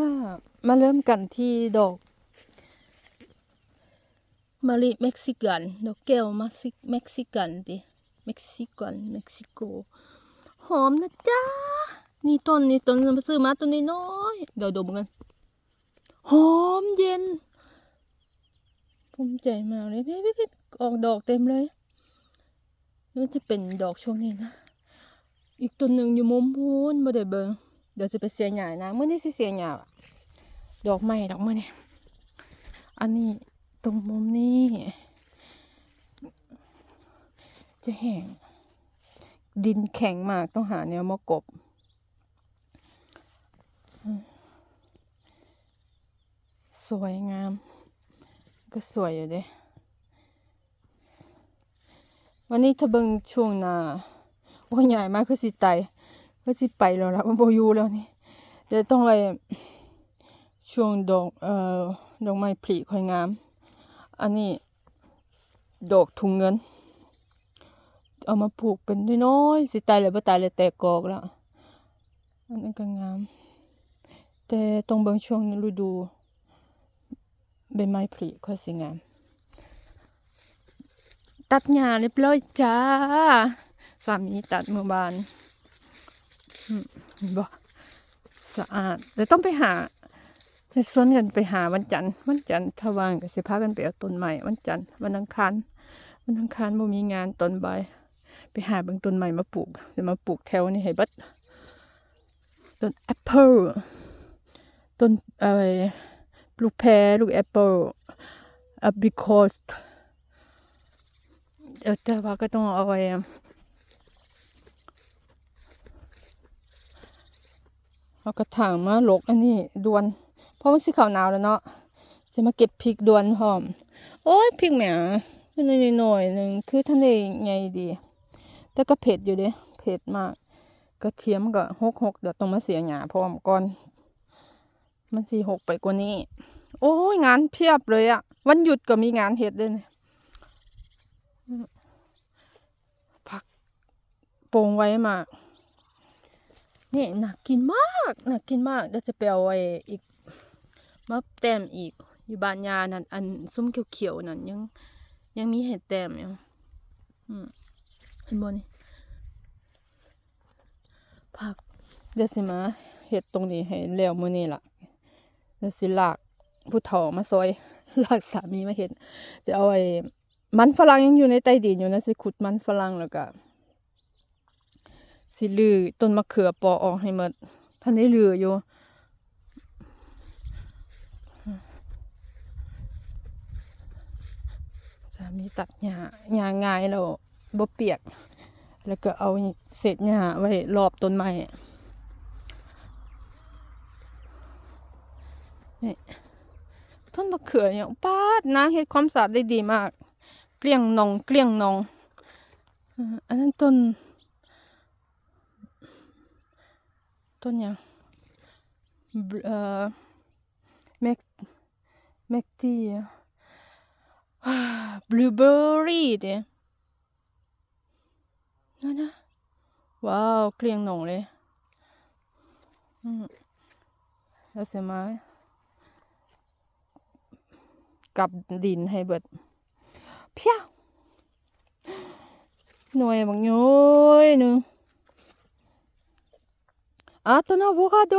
ามาเริ่มกันที่ดอกมะลิเม็กซิกันดอกแก้วมาซิเม็กซิกันดิเม็กซิกันเม็กซิโก หอมนะจ๊ะ นี่ต้นนี่ต้นมาซื้อมาต้นนี้น้อยเดี๋ยวดมกัน หอมเย็นภูมิใจมากเลยพี่พี่คิดออกดอกเต็มเลยนี่มันจะเป็นดอกช่วงนี้นะ อีกต้นหนึ่งอยู่มุมพูนบ่ได้เบิ่ง เดี๋ยวจะไปเสียหยานะเมื่อนี้สิเสียหยาดอกไม้ดอกไม้เนี่ยอันนี้ตรงมุมนี้ จะแห้งดินแข็งมากต้องหาแนวมากบสวยงาม ก็สวยอยู่เด้วันนี้ถ้าเบิงช่วงนาโอ้ยใหญ่มากคือสิไต คือสิไปแล้วล่ะมันบ่อยู่แล้วนี่เดี๋ยวต้องไปช่วงดอกเอ่อดอกไม้ผลิค่อยงาม อันนี้ดอกถุงเงิน เอามาปลูกเป็นน้อยๆสิตายแล้วบ่ตายแล้วแตกกอกแล้วอันนั้นก็งาม แต่ต้องเบิ่งช่วงฤดูใบไม้ผลิค่อยสิงาม ตัดหญ้าเรียบร้อยจ้าสามีตัดเมื่อวาน บ่สะอาดแต่ต้องไปหาในส่วนกันไปหาวันจันทร์วันจันทร์ถว่างก็สิพากันไปเอาต้นใหม่วันจันทร์วันอังคารวันอังคารบ่มีงานตอนบ่ายไปหาบิ่งต้นใหม่มาปลูกจะมาปลูกแถวนี้ให้บิดต้นแอปเปิลต้นอะไรลูกแพรลูกแอปเปิลอับบิคอสเดี๋ยวแต่ว่าก็ต้องเอาไว้ เอากระถางมาหลกอันนี้ดวน เพราะมันสิขาวหนาวแล้วเนาะจะมาเก็บพริกดวนหอม โอ้ยพริกแหมนิดหน่อยหนึ่งคือท่านได้ไงดี แต่ก็เผ็ดอยู่เด้เผ็ดมากกระเทียมก็หกหกเดี๋ยวต้องมาเสียหยาพร้อมก่อน มันสี่หกไปกว่านี้ โอ้ยงานเพียบเลยอะวันหยุดก็มีงานเฮ็ดด้วยนะผักโปรงไว้มาก นี่น่ากินมากน่ากินมากเดี๋ยวจะไปเอาไว้อีกมาแต้มอีก อยู่บ้านยานั่นอันส้มเขียวๆนั่นยัง ยังมีเห็ดแต้มอยู่อืมเห็นบ่นี่ผักเดี๋ยวสิมาเห็ดตรงนี้ให้แล้วมื้อนี้ล่ะเดี๋ยวสิลากผู้เฒ่ามาซอยลากสามีมาเห็ดจะเอาไอ้มันฝรั่งยังอยู่ในใต้ดินอยู่นะสิขุดมันฝรั่งแล้วก็ สิลือต้นมะเขือปอออกให้หมดท่านได้ลืออยู่สามีตัดหญ้าหญ้าง่ายแล้วบ่เปียก แล้วก็เอาเศษหญ้าไว้รอบต้นไม้นี่ต้นมะเขือเนี่ยป้าดนางเฮ็ดความสะอาดได้ดีมาก เกลี้ยงนองเกลี้ยงนองอันนั้นต้น ต้นหยังบเอ่อแม็กแม็กตี้บลูเบอร์รี่เด้นั่นนะว้าวเกลียงหนองเลยอืมแล้วเสียมากับดินให้เบิดเพี้ยหน่วยบางย้อยหนึ่ง อะต้นอะโวคาโด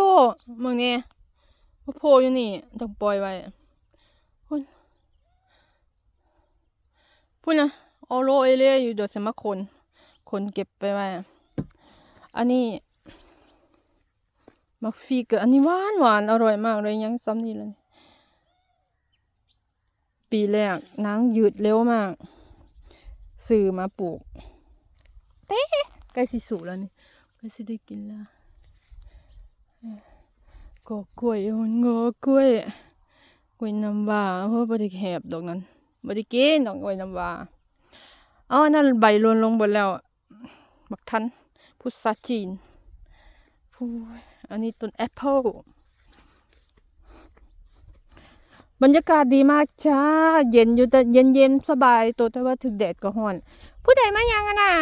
มึงเนี่ยมาโผล่อยู่นี่ ต้องปล่อยไว้พุ่นพุ่นะเอโลเอเล่อยู่เดี๋ยวจะมาคน คนเก็บไปไว้ อันนี้มักฟีกอันนี้หวานหวานอร่อยมากเลยยังซ้ำนี่เลย ปีแรกนางยืดเร็วมากซื้อมาปลูก เต้ใกล้สิสุแล้วนี่ใกล้สิได้กินแล้ว ก็กล้วยมันงอกล้วยกล้วยน้ำว้าเพราะบ่ได้แหบดอกนั้นบ่ได้กินดอกกล้วยน้ำว้าอาอันนั้นใบล่นลงหมดแล้วบักทันพุทราจีนอันนี้ต้นแอปเปิลบรรยากาศดีมากจ้า เย็นอยู่แต่เย็นเย็นสบายตัวแต่ว่าถึงแดดก็ร้อน ผู้ใดมายังอะน่ะ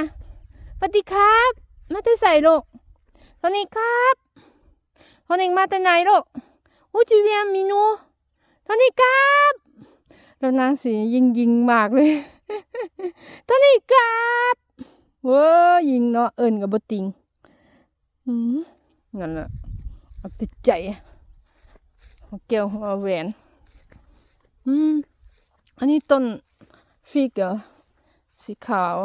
สวัสดีครับ มาแต่ใส่ลูกสวัสดีครับ นเองมาแต่ไหนลูกโอ้จีเวียมมีนูโทนี่ครับแล้วนางสียิงยิงมากเลยโทนี่ครับเว้ยยิงเนาะเอิญกับบติงอืมงั้นแหละเอาติดใจหัวแก้วหัวแหวนอืมอันนี้ต้นฟิกเหรอสีขาว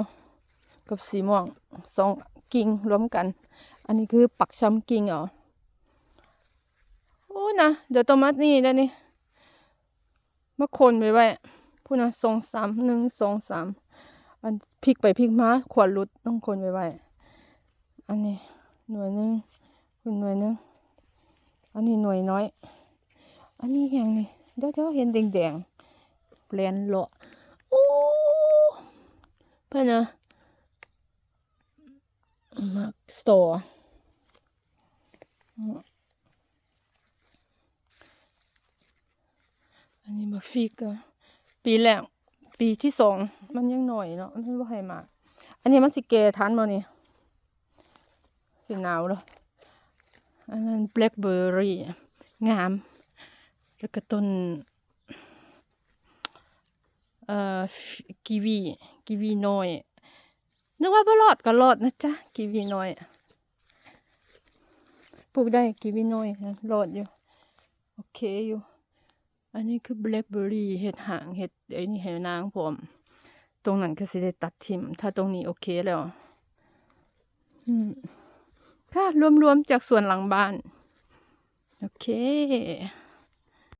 กับสีม่วงสองกิ่งรวมกัน อันนี้คือปักช้ำกิ่งเหรอ นะเดี๋ยวต้มัดนี่ได้นี่มาคนไปไว้พูดนะสองสามหนึ่งสองสามอันพลิกไปพลิกมาขวดรุดต้องคนไปไว้อันนี้หน่วยหนึ่งคุณหน่วยหนึ่งอันนี้หน่วยน้อย อันนี้อย่างนี้เดี๋ยวเดี๋ยวเห็นแดงๆเปลี่ยนเลาะโอ้เพื่อนนะมาสโตร์ อันนี้มาฟิกอะปีแรกปีที่สองมันยังหน่อยเนาะมันว่าให้มา อันนี้มันสิเกทันบ่นี่สิหนาวแล้วอันนั้นแบล็คเบอร์รี่งาม แล้วก็ต้นเอ่อกีวีกีวีน้อยนึกว่าบ่รอดก็รอดนะจ๊ะกีวีน้อยปลูกได้กีวีน้อยรอดอยู่ โอเคอยู่ อันนี้คือแบล็คเบอร์รี่เห็ดหางเห็ดไอ้นี่เห็ดนางผมตรงนั้นก็สิได้ตัดทิม ถ้าตรงนี้โอเคแล้วอืมค่ะรวมๆจากส่วนหลังบ้าน โอเค